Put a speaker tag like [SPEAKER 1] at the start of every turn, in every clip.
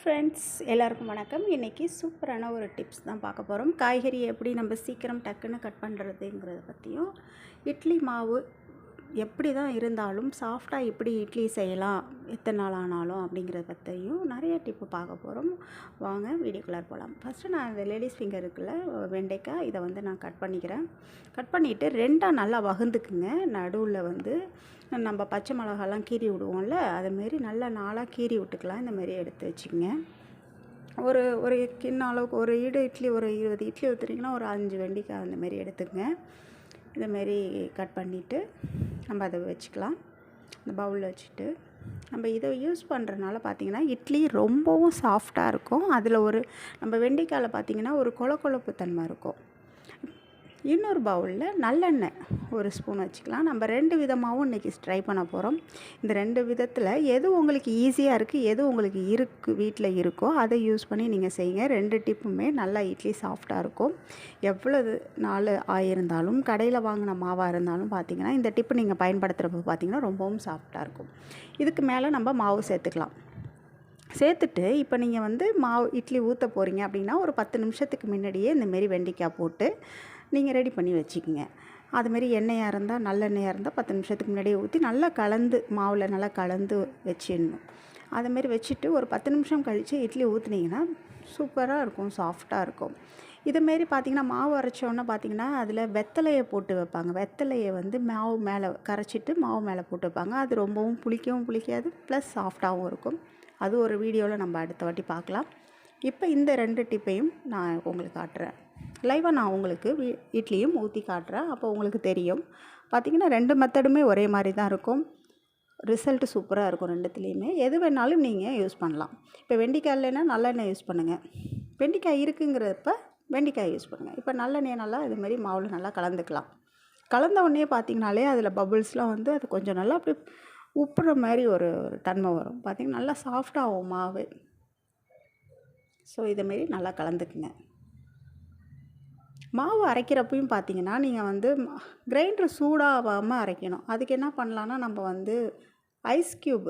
[SPEAKER 1] Friends எல்லாருக்கும் வணக்கம். இன்றைக்கி சூப்பரான ஒரு டிப்ஸ் தான் பார்க்க போகிறோம் காய்கறி எப்படி நம்ம சீக்கிரம் டக்குன்னு கட் பண்ணுறதுங்கிறத பற்றியும் இட்லி மாவு எப்படி தான் இருந்தாலும் சாஃப்டாக எப்படி இட்லி செய்யலாம் எத்தனை நாள் ஆனாலும் அப்படிங்கிறத பற்றியும் நிறைய டிப்பு பார்க்க போகிறோம் வாங்க வீடியோக்குள்ளே போகலாம் ஃபஸ்ட்டு நான் இந்த லேடிஸ் ஃபிங்கர் இருக்குல்ல வெண்டைக்காய் இதை வந்து நான் கட் பண்ணிக்கிறேன். கட் பண்ணிவிட்டு ரெண்டாக நல்லா வகுந்துக்குங்க. நடுவில் வந்து நம்ம பச்சை மிளகாலாம் கீறி விடுவோம்ல அதுமாரி நல்லா நாளாக கீறி விட்டுக்கலாம். இந்த மாதிரி எடுத்து வச்சுக்கோங்க. ஒரு ஒரு கிண்ண அளவுக்கு ஒரு ஈடு இட்லி ஒரு இருபது இட்லி ஊற்றுறீங்கன்னா ஒரு அஞ்சு வெண்டிக்காய் அந்தமாரி எடுத்துக்கங்க. இதுமாரி கட் பண்ணிவிட்டு நம்ம அதை வச்சுக்கலாம். இந்த பவுலில் வச்சுட்டு. நம்ம இதை யூஸ் பண்ணுறதுனால பார்த்திங்கன்னா இட்லி ரொம்பவும் சாஃப்டாக இருக்கும். அதில் ஒரு நம்ம வெண்டைக்காயில் பார்த்திங்கன்னா ஒரு கொல கொழப்பு தன்மை இருக்கும். இன்னொரு பவுலில் நல்லெண்ணெய் ஒரு ஸ்பூன் வச்சுக்கலாம். நம்ம ரெண்டு விதமாகவும் இன்றைக்கி ட்ரை பண்ண போகிறோம் இந்த ரெண்டு விதத்தில் எது உங்களுக்கு ஈஸியாக இருக்குது எது உங்களுக்கு இருக்கு வீட்டில் இருக்கோ அதை யூஸ் பண்ணி நீங்கள் செய்யுங்க. ரெண்டு டிப்புமே நல்லா இட்லி சாஃப்டாக இருக்கும். எவ்வளவு நாள் ஆயிருந்தாலும் கடையில் வாங்கின மாவாக இருந்தாலும் பார்த்தீங்கன்னா இந்த டிப்பு நீங்கள் பயன்படுத்துகிறப்ப பார்த்தீங்கன்னா ரொம்பவும் சாஃப்டாக இருக்கும். இதுக்கு மேலே நம்ம மாவு சேர்த்துக்கலாம். சேர்த்துட்டு இப்போ நீங்கள் வந்து மாவு இட்லி ஊற்ற போகிறீங்க அப்படின்னா ஒரு பத்து நிமிஷத்துக்கு முன்னாடியே இந்தமாரி வெண்டைக்காய் போட்டு நீங்கள் ரெடி பண்ணி வச்சுக்கோங்க. அதுமாரி எண்ணெயாக இருந்தால் நல்லெண்ணெயாக இருந்தால் பத்து நிமிஷத்துக்கு முன்னாடியே ஊற்றி நல்லா கலந்து மாவில் நல்லா கலந்து வச்சிடணும். அதுமாரி வச்சுட்டு ஒரு பத்து நிமிஷம் கழித்து இட்லி ஊற்றுனீங்கன்னா சூப்பராக இருக்கும் சாஃப்டாக இருக்கும். இதுமாரி பார்த்திங்கன்னா மாவு அரைச்சோன்னே பார்த்திங்கன்னா அதில் வெத்தலையை போட்டு வைப்பாங்க. வெத்தலையை வந்து மாவு மேலே கரைச்சிட்டு மாவு மேலே போட்டு வைப்பாங்க. அது ரொம்பவும் புளிக்கவும் புளிக்காது ப்ளஸ் சாஃப்டாகவும் இருக்கும். அது ஒரு வீடியோவில் நம்ம அடுத்த வாட்டி பார்க்கலாம் இப்போ இந்த ரெண்டு டிப்பையும் நான் உங்களுக்கு காட்டுறேன். லைவாக நான் உங்களுக்கு இட்லியும் ஊற்றி காட்டுறேன். அப்போ உங்களுக்கு தெரியும். பார்த்திங்கன்னா ரெண்டு மெத்தடுமே ஒரே மாதிரி தான் இருக்கும். ரிசல்ட்டு சூப்பராக இருக்கும் ரெண்டுத்துலேயுமே. எது வேணாலும் நீங்கள் யூஸ் பண்ணலாம். இப்போ வெண்டிக்காய் இல்லைன்னா நல்லெண்ணெய் யூஸ் பண்ணுங்கள் வெண்டிக்காய் இருக்குங்கிறப்ப வெண்டிக்காய் யூஸ் பண்ணுங்கள் இப்போ நல்லெண்ணெய் நல்லா இதுமாரி மாவில் நல்லா கலந்துக்கலாம். கலந்த உடனே பார்த்திங்கனாலே அதில் பபுள்ஸ்லாம் வந்து அது கொஞ்சம் நல்லா அப்படி உப்புற மாதிரி ஒரு தன்மை வரும். பார்த்திங்கன்னா நல்லா சாஃப்டாகும் மாவு. ஸோ இதேமாரி நல்லா கலந்துக்குங்க. மாவு அரைக்கிறப்பையும் பார்த்தீங்கன்னா நீங்கள் வந்து கிரைண்டர் சூடாகாமல் அரைக்கணும். அதுக்கு என்ன பண்ணலான்னா நம்ம வந்து ஐஸ் க்யூப்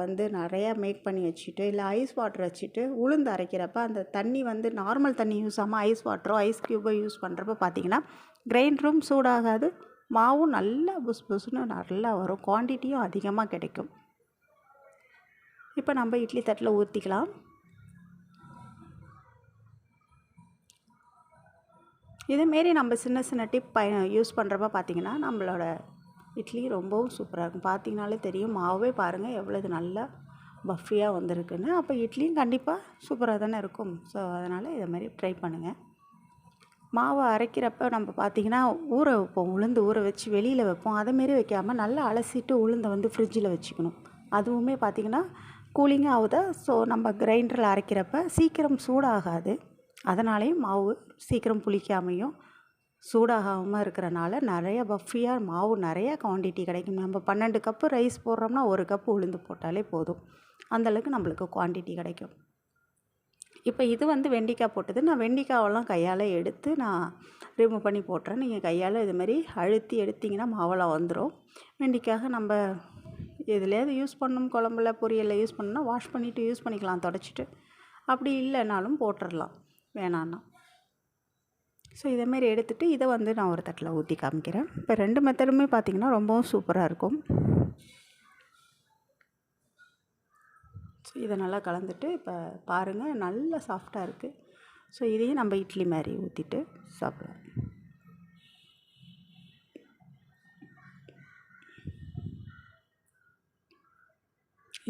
[SPEAKER 1] வந்து நிறையா மேக் பண்ணி வச்சுட்டு இல்லை ஐஸ் வாட்டர் வச்சுட்டு உளுந்து அரைக்கிறப்ப அந்த தண்ணி வந்து நார்மல் தண்ணி யூஸ் ஆகாமல் ஐஸ் வாட்டரோ ஐஸ் க்யூபோ யூஸ் பண்ணுறப்ப பார்த்தீங்கன்னா கிரைண்டரும் சூடாகாது. மாவும் நல்லா புஸ் புஸ்னு நல்லா வரும். குவான்டிட்டியும் அதிகமாக கிடைக்கும். இப்போ நம்ம இட்லி தட்டில் ஊற்றிக்கலாம் இதேமாரி நம்ம சின்ன சின்ன டிப் பய யூஸ் பண்ணுறப்ப பார்த்திங்கன்னா நம்மளோட இட்லி ரொம்பவும் சூப்பராக இருக்கும். பார்த்திங்கனாலே தெரியும். மாவே பாருங்கள் எவ்வளவு நல்லா பஃபியாக வந்திருக்குன்னு. அப்போ இட்லியும் கண்டிப்பாக சூப்பராக தானே இருக்கும். ஸோ அதனால் இதை மாதிரி ட்ரை பண்ணுங்கள் மாவை அரைக்கிறப்ப நம்ம பார்த்திங்கன்னா ஊற வைப்போம். உளுந்து ஊற வச்சு வெளியில் வைப்போம். அதேமாரி வைக்காமல் நல்லா அலசிட்டு உளுந்தை வந்து ஃப்ரிட்ஜில் வச்சுக்கணும். அதுவுமே பார்த்திங்கன்னா கூலிங்காக ஆகுதா? ஸோ நம்ம கிரைண்டரில் அரைக்கிறப்ப சீக்கிரம் சூடாகாது. அதனாலேயும் மாவு சீக்கிரம் புளிக்காமையும் சூடாகாமல் இருக்கிறனால நிறைய பஃபியாக மாவு நிறையா குவான்டிட்டி கிடைக்கும். நம்ம பன்னெண்டு கப்பு ரைஸ் போடுறோம்னா ஒரு கப்பு உளுந்து போட்டாலே போதும். அந்தளவுக்கு நம்மளுக்கு குவான்டிட்டி கிடைக்கும். இப்போ இது வந்து வெண்டிக்காய் போட்டது. நான் வெண்டிக்காவெல்லாம் கையால் எடுத்து நான் ரிமூவ் பண்ணி போட்டுறேன். நீங்கள் கையால் இதுமாரி அழுத்தி எடுத்திங்கன்னா மாவெல்லாம் வந்துடும் வெண்டிக்காக நம்ம எதுலேயாவது யூஸ் பண்ணணும் குழம்புல பொரியலில் யூஸ் பண்ணணும்னா வாஷ் பண்ணிவிட்டு யூஸ் பண்ணிக்கலாம். தொடச்சிட்டு. அப்படி இல்லைனாலும் போட்டுடலாம் வேணான்னா ஸோ இதேமாரி எடுத்துகிட்டு இதை வந்து நான் ஒரு தட்டில் ஊற்றி காமிக்கிறேன். இப்போ ரெண்டு மெத்தடுமே பார்த்திங்கன்னா ரொம்பவும் சூப்பராக இருக்கும். ஸோ இதை நல்லா கலந்துட்டு இப்போ பாருங்கள் நல்லா சாஃப்டாக இருக்குது ஸோ இதையும் நம்ம இட்லி மாதிரி ஊற்றிட்டு சாப்பிடலாம்.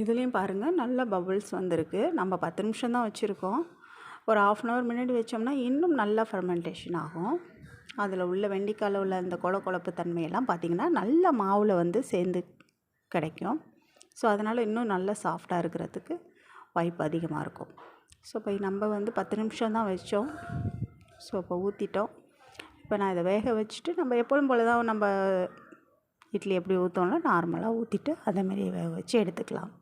[SPEAKER 1] இதுலேயும் பாருங்கள் நல்ல பபுள்ஸ் வந்திருக்கு. நம்ம பத்து நிமிஷம் தான் வச்சுருக்கோம். ஒரு ஆஃப் அன் ஹவர் முன்னாடி வச்சோம்னா இன்னும் நல்லா ஃபெர்மெண்டேஷன் ஆகும். அதில் உள்ள வெண்டிக்காயில் உள்ள அந்த கொல கொழப்பு தன்மையெல்லாம் பார்த்திங்கன்னா நல்ல மாவில் வந்து சேர்ந்து கிடைக்கும். ஸோ அதனால் இன்னும் நல்லா சாஃப்டாக இருக்கிறதுக்கு வாய்ப்பு அதிகமாக இருக்கும். ஸோ இப்போ நம்ம வந்து பத்து நிமிஷம் தான் வச்சோம். ஸோ இப்போ ஊற்றிட்டோம் இப்போ நான் இதை வேக வச்சுட்டு நம்ம எப்பொழுதும் போல் தான் நம்ம இட்லி எப்படி ஊற்றோம்னா நார்மலாக ஊற்றிட்டு அதேமாரி வேக வச்சு எடுத்துக்கலாம்.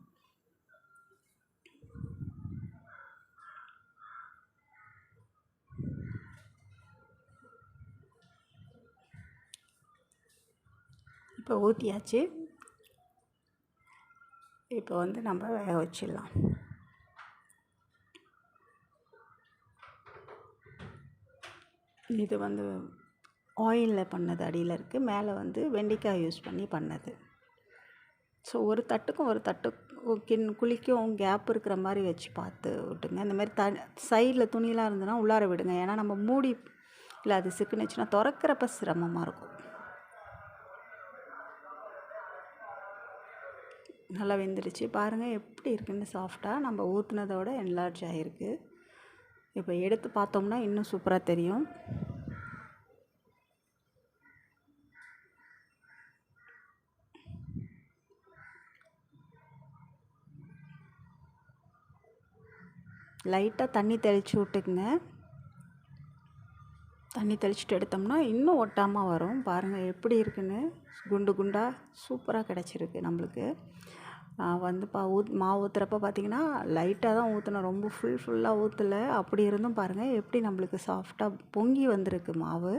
[SPEAKER 1] இப்போ ஊற்றியாச்சு இப்போ வந்து நம்ம வேக வச்சிடலாம். இது வந்து ஆயிலில் பண்ணது அடியில் இருக்குது மேலே வந்து வெண்டைக்காய் யூஸ் பண்ணி பண்ணது. ஸோ ஒரு தட்டுக்கும் ஒரு தட்டு கிண் குளிக்கும் கேப் இருக்கிற மாதிரி வச்சு பார்த்து விட்டுங்க. இந்த மாதிரி த சைடில் துணியெலாம் இருந்ததுன்னா உள்ளார விடுங்க. ஏன்னா நம்ம மூடி இல்லை அது சிக்குனுச்சுன்னா திறக்கிறப்ப சிரமமாக இருக்கும். நல்லா வெந்துருச்சு. பாருங்கள் எப்படி இருக்குன்னு சாஃப்டாக நம்ம ஊற்றுனதோட என்லார்ஜ் ஆகிருக்கு இப்போ எடுத்து பார்த்தோம்னா இன்னும் சூப்பராக தெரியும். லைட்டாக தண்ணி தெளித்து விட்டுக்குங்க. தண்ணி தெளிச்சுட்டு எடுத்தோம்னா இன்னும் ஒட்டாமல் வரும். பாருங்கள் எப்படி இருக்குன்னு. குண்டு குண்டாக சூப்பராக கிடச்சிருக்கு நம்மளுக்கு. நான் வந்து பா ஊத் மாவு ஊற்றுறப்ப பார்த்தீங்கன்னா லைட்டாக தான் ஊற்றினேன் ரொம்ப ஃபுல் ஃபுல்லாக ஊற்றலை அப்படி இருந்தும் பாருங்கள் எப்படி நம்மளுக்கு சாஃப்டாக பொங்கி வந்திருக்கு மாவு.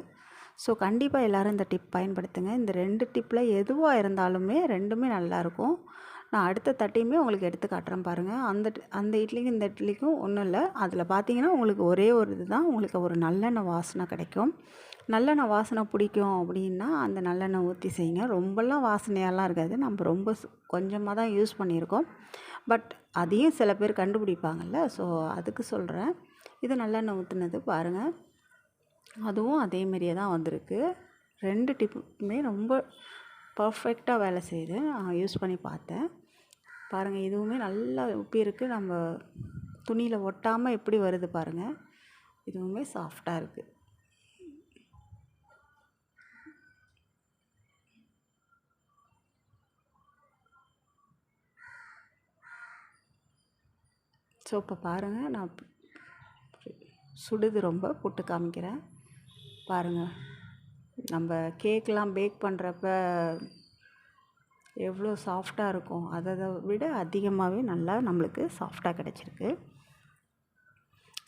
[SPEAKER 1] ஸோ கண்டிப்பாக எல்லோரும் இந்த டிப் பயன்படுத்துங்க. இந்த ரெண்டு டிப்பில் எதுவாக இருந்தாலுமே ரெண்டுமே நல்லாயிருக்கும் நான் அடுத்த தட்டையுமே உங்களுக்கு எடுத்து காட்டுறேன் பாருங்கள் அந்த அந்த இட்லிக்கும் இந்த இட்லிக்கும் ஒன்றும் இல்லை. அதில் பார்த்தீங்கன்னா உங்களுக்கு ஒரே ஒரு இது தான் உங்களுக்கு ஒரு நல்லெண்ணெய் வாசனை கிடைக்கும். நல்லெண்ணெய் வாசனை பிடிக்கும் அப்படின்னா அந்த நல்லெண்ணெய் ஊற்றி செய்யுங்க. ரொம்பலாம் வாசனையெல்லாம் இருக்காது. நம்ம ரொம்ப கொஞ்சமாக தான் யூஸ் பண்ணியிருக்கோம். பட் அதையும் சில பேர் கண்டுபிடிப்பாங்கல்ல. ஸோ அதுக்கு சொல்கிறேன் இது நல்லெண்ணெய் ஊற்றுனது பாருங்கள் அதுவும் அதேமாரியே தான் வந்திருக்கு. ரெண்டு டிப்புமே ரொம்ப பர்ஃபெக்டாக வேலை செய்யுது. யூஸ் பண்ணி பார்த்தேன். பாருங்கள் இதுவுமே நல்லா உப்பி இருக்குது நம்ம துணியில் ஒட்டாமல் எப்படி வருது பாருங்கள் இதுவுமே சாஃப்டாக இருக்குது ஸோ இப்போ பாருங்கள் நான் சுடுது ரொம்ப புட்டு காமிக்கிறேன். பாருங்கள் நம்ம கேக்கெலாம் பேக் பண்ணுறப்ப எவ்வளோ சாஃப்டாக இருக்கும் அதை விட அதிகமாகவே நல்லா நம்மளுக்கு சாஃப்டாக கிடச்சிருக்கு.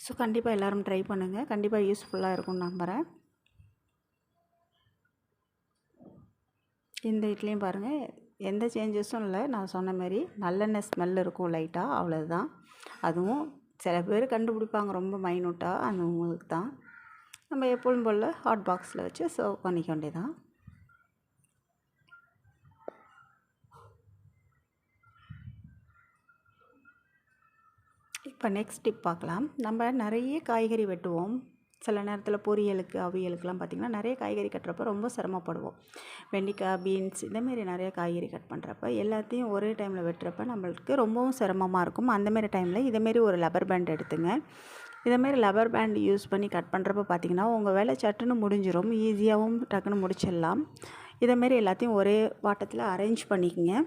[SPEAKER 1] ஸோ கண்டிப்பாக எல்லோரும் ட்ரை பண்ணுங்கள் கண்டிப்பாக யூஸ்ஃபுல்லாக இருக்கும்னு நம்புகிறேன் இந்த இட்லியும் பாருங்கள் எந்த சேஞ்சஸும் இல்லை. நான் சொன்ன மாதிரி நல்லெண்ணெய் ஸ்மெல் இருக்கும் லைட்டாக அவ்வளோதான் அதுவும் சில பேர் கண்டுபிடிப்பாங்க ரொம்ப மைனூட்டாக அந்த உங்களுக்கு தான். நம்ம எப்பொழுதும் போல் ஹாட் பாக்ஸில் வச்சு சர்வ் பண்ணிக்க வேண்டியதான் இப்போ நெக்ஸ்ட் டிப் பார்க்கலாம். நம்ம நிறைய காய்கறி வெட்டுவோம். சில நேரத்தில் பொரியலுக்கு அவியலுக்குலாம் பார்த்திங்கன்னா நிறைய காய்கறி கட்டுறப்ப ரொம்ப சிரமப்படுவோம். வெண்டைக்காய் பீன்ஸ் இந்தமாரி நிறைய காய்கறி கட் பண்ணுறப்ப எல்லாத்தையும் ஒரே டைமில் வெட்டுறப்ப நம்மளுக்கு ரொம்பவும் சிரமமாக இருக்கும். அந்தமாரி டைமில் இதேமாரி ஒரு லப்பர் பேண்ட் எடுத்துங்க. இதேமாரி லப்பர் பேண்ட் யூஸ் பண்ணி கட் பண்ணுறப்ப பார்த்திங்கன்னா உங்கள் வேலை சட்டுன்னு முடிஞ்சிடும் ஈஸியாகவும் டக்குன்னு முடிச்சிடலாம். இதேமாரி எல்லாத்தையும் ஒரே வாட்டத்தில் அரேஞ்ச் பண்ணிக்கங்க.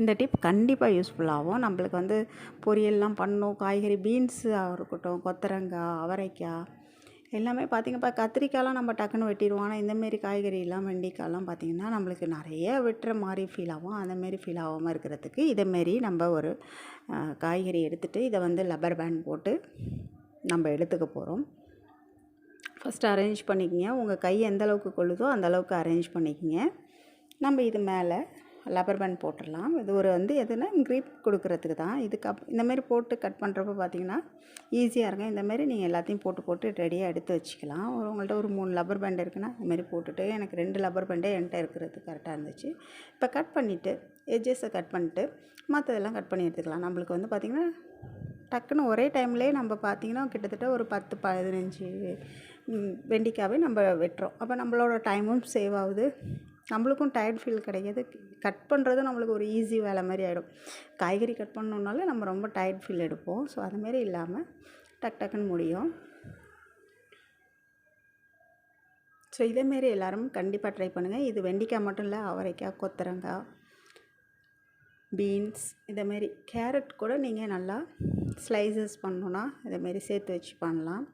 [SPEAKER 1] இந்த டிப் கண்டிப்பாக யூஸ்ஃபுல்லாகும் நம்மளுக்கு வந்து பொரியல்லாம் பண்ணணும் காய்கறி பீன்ஸாக இருக்கட்டும் கொத்தரங்காய் அவரைக்காய் எல்லாமே பார்த்திங்க இப்போ கத்திரிக்காயெலாம் நம்ம டக்குன்னு வெட்டிடுவோம். ஆனால் இந்தமாரி காய்கறிலாம் வெண்டிக்காயெலாம் பார்த்திங்கன்னா நம்மளுக்கு நிறைய வெட்டுற மாதிரி ஃபீல் ஆகும். அந்தமாரி ஃபீல் ஆகாமல் இருக்கிறதுக்கு இதேமாரி நம்ம ஒரு காய்கறி எடுத்துகிட்டு இதை வந்து லப்பர் பேண்ட் போட்டு நம்ம எடுத்துக்க போகிறோம் ஃபஸ்ட்டு அரேஞ்ச் பண்ணிக்கோங்க. உங்கள் கை எந்த அளவுக்கு கொள்ளுதோ அந்த அளவுக்கு அரேஞ்ச் பண்ணிக்கோங்க. நம்ம இது மேலே லப்பர் பேண்ட் போட்டுடலாம். இது ஒரு வந்து எதுனா க்ரீப் கொடுக்குறதுக்கு தான். இதுக்கு அப் இந்தமாரி போட்டு கட் பண்ணுறப்ப பார்த்தீங்கன்னா ஈஸியாக இருக்கும். இந்தமாரி நீங்கள் எல்லாத்தையும் போட்டு போட்டு ரெடியாக எடுத்து வச்சுக்கலாம். ஒரு உங்கள்கிட்ட ஒரு மூணு லப்பர் பேண்ட் இருக்குன்னா இந்தமாரி போட்டுட்டு எனக்கு ரெண்டு லப்பர் பேண்டே என்கிட்ட இருக்கிறது கரெக்டாக இருந்துச்சு. இப்போ கட் பண்ணிவிட்டு எஜ்ஜஸை கட் பண்ணிட்டு மற்றதெல்லாம் கட் பண்ணி எடுத்துக்கலாம். நம்மளுக்கு வந்து பார்த்திங்கன்னா டக்குன்னு ஒரே டைம்லேயே நம்ம பார்த்திங்கன்னா கிட்டத்தட்ட ஒரு பத்து பதினஞ்சு வெண்டிக்காவே நம்ம வெட்டுறோம். அப்போ நம்மளோட டைமும் சேவ் ஆகுது. நம்மளுக்கும் டயர்ட் ஃபீல் கிடைக்காது. கட் பண்ணுறது நம்மளுக்கு ஒரு ஈஸி வேலை மாதிரி ஆகிடும் காய்கறி கட் பண்ணணுன்னாலே நம்ம ரொம்ப டயர்ட் ஃபீல் எடுப்போம். ஸோ அதுமாரி இல்லாமல் டக் டக்குன்னு முடியும். ஸோ இதேமாரி எல்லோரும் கண்டிப்பாக ட்ரை பண்ணுங்கள் இது வெண்டிக்காய் மட்டும் இல்லை அவரைக்காய் கொத்தரங்காய் பீன்ஸ் இதேமாரி கேரட் கூட நீங்கள் நல்லா ஸ்லைசஸ் பண்ணணுன்னா இதேமாரி சேர்த்து வச்சு பண்ணலாம்.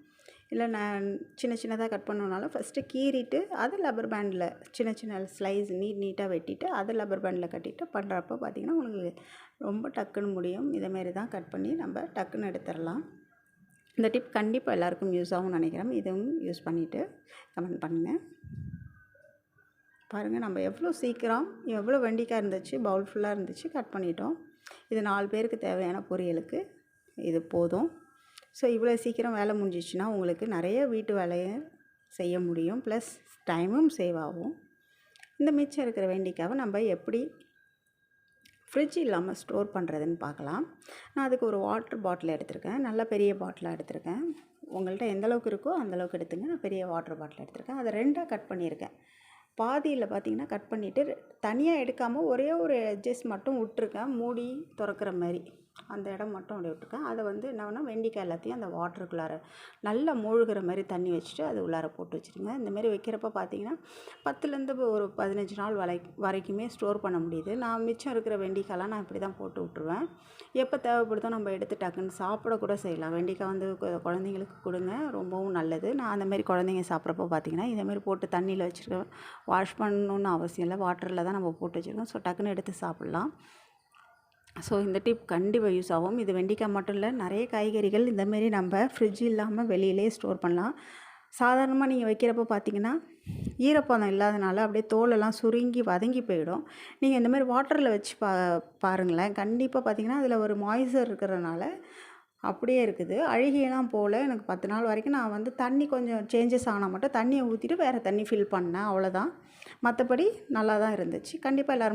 [SPEAKER 1] இல்லை நான் சின்ன சின்னதாக கட் பண்ணணுனாலும் ஃபஸ்ட்டு கீறிட்டு அதை லப்பர் பேண்டில் சின்ன சின்ன ஸ்லைஸ் நீட் நீட்டாக வெட்டிட்டு அதை லப்பர் பேண்டில் கட்டிட்டு பண்ணுறப்ப பார்த்திங்கன்னா உங்களுக்கு ரொம்ப டக்குன்னு முடியும். இதேமாரி தான் கட் பண்ணி நம்ம டக்குன்னு எடுத்துடலாம். இந்த டிப் கண்டிப்பாக எல்லாருக்கும் யூஸ் ஆகும்னு நினைக்கிறேன். இதுவும் யூஸ் பண்ணிவிட்டு கமெண்ட் பண்ணுங்கள் பாருங்கள் நம்ம எவ்வளோ சீக்கிரம் எவ்வளோ வெண்டிக்காய் இருந்துச்சு பவுல் ஃபுல்லாக இருந்துச்சு கட் பண்ணிட்டோம். இது நாலு பேருக்கு தேவையான பொரியலுக்கு இது போதும். ஸோ இவ்வளோ சீக்கிரம் வேலை முடிஞ்சிச்சுன்னா உங்களுக்கு நிறைய வீட்டு வேலையை செய்ய முடியும். ப்ளஸ் டைமும் சேவ் ஆகும். இந்த மிச்சம் இருக்கிற வேண்டிக்காக நம்ம எப்படி ஃப்ரிட்ஜ் இல்லாமல் ஸ்டோர் பண்ணுறதுன்னு பார்க்கலாம். நான் அதுக்கு ஒரு வாட்டர் பாட்டில் எடுத்திருக்கேன். நல்ல பெரிய பாட்டிலாக எடுத்திருக்கேன். உங்கள்கிட்ட எந்த அளவுக்கு இருக்கோ அந்த அளவுக்கு எடுத்துங்க. நான் பெரிய வாட்டர் பாட்டில் எடுத்திருக்கேன். அதை ரெண்டாக கட் பண்ணியிருக்கேன். பாதியில் பார்த்தீங்கன்னா கட் பண்ணிவிட்டு தனியாக எடுக்காமல் ஒரே ஒரு எட்ஜஸ் மட்டும் விட்ருக்கேன் மூடி திறக்கிற மாதிரி. அந்த இடம் மட்டும் அப்படி விட்ருக்கேன் அதை வந்து என்ன பண்ணால் வெண்டிக்காய் எல்லாத்தையும் அந்த வாட்டருக்குள்ளார நல்லா மூழ்கிற மாதிரி தண்ணி வச்சுட்டு அது உள்ளார போட்டு வச்சுருங்க. இந்தமாரி வைக்கிறப்ப பார்த்தீங்கன்னா பத்துலேருந்து ஒரு பதினஞ்சு நாள் வரை வரைக்குமே ஸ்டோர் பண்ண முடியுது. நான் மிச்சம் இருக்கிற வெண்டைக்காயெலாம் நான் இப்படி தான் போட்டு விட்ருவேன் எப்போ தேவைப்படுதோ நம்ம எடுத்து டக்குன்னு சாப்பிட கூட செய்யலாம். வெண்டிக்காய் வந்து குழந்தைங்களுக்கு கொடுங்க ரொம்பவும் நல்லது. நான் அந்தமாரி குழந்தைங்க சாப்பிட்றப்போ பார்த்தீங்கன்னா இந்தமாரி போட்டு தண்ணியில் வச்சுருக்கேன் வாஷ் பண்ணணுன்னு அவசியம் இல்லை. வாட்டரில் தான் நம்ம போட்டு வச்சுருக்கோம். ஸோ டக்குன்னு எடுத்து சாப்பிட்லாம். ஸோ இந்த டிப் கண்டிப்பாக யூஸ் ஆகும். இது வெண்டிக்காய் மட்டும் இல்லை நிறைய காய்கறிகள் இந்தமாரி நம்ம ஃப்ரிட்ஜ் இல்லாமல் வெளியிலே ஸ்டோர் பண்ணலாம். சாதாரணமாக நீங்கள் வைக்கிறப்ப பார்த்தீங்கன்னா ஈரப்பதம் இல்லாதனால அப்படியே தோலெல்லாம் சுருங்கி வதங்கி போயிடும். நீங்கள் இந்தமாதிரி வாட்டரில் வச்சு பா பாருங்களேன். கண்டிப்பாக பார்த்தீங்கன்னா அதில் ஒரு மாய்ஸ்சர் இருக்கிறதுனால அப்படியே இருக்குது. அழுகியெல்லாம் போல் எனக்கு பத்து நாள் வரைக்கும் நான் வந்து தண்ணி கொஞ்சம் சேஞ்சஸ் ஆனால் மட்டும் தண்ணியை ஊற்றிட்டு வேறு தண்ணி ஃபில் பண்ணேன். அவ்வளோதான் மற்றபடி நல்லா தான் இருந்துச்சு. கண்டிப்பாக எல்லோரும்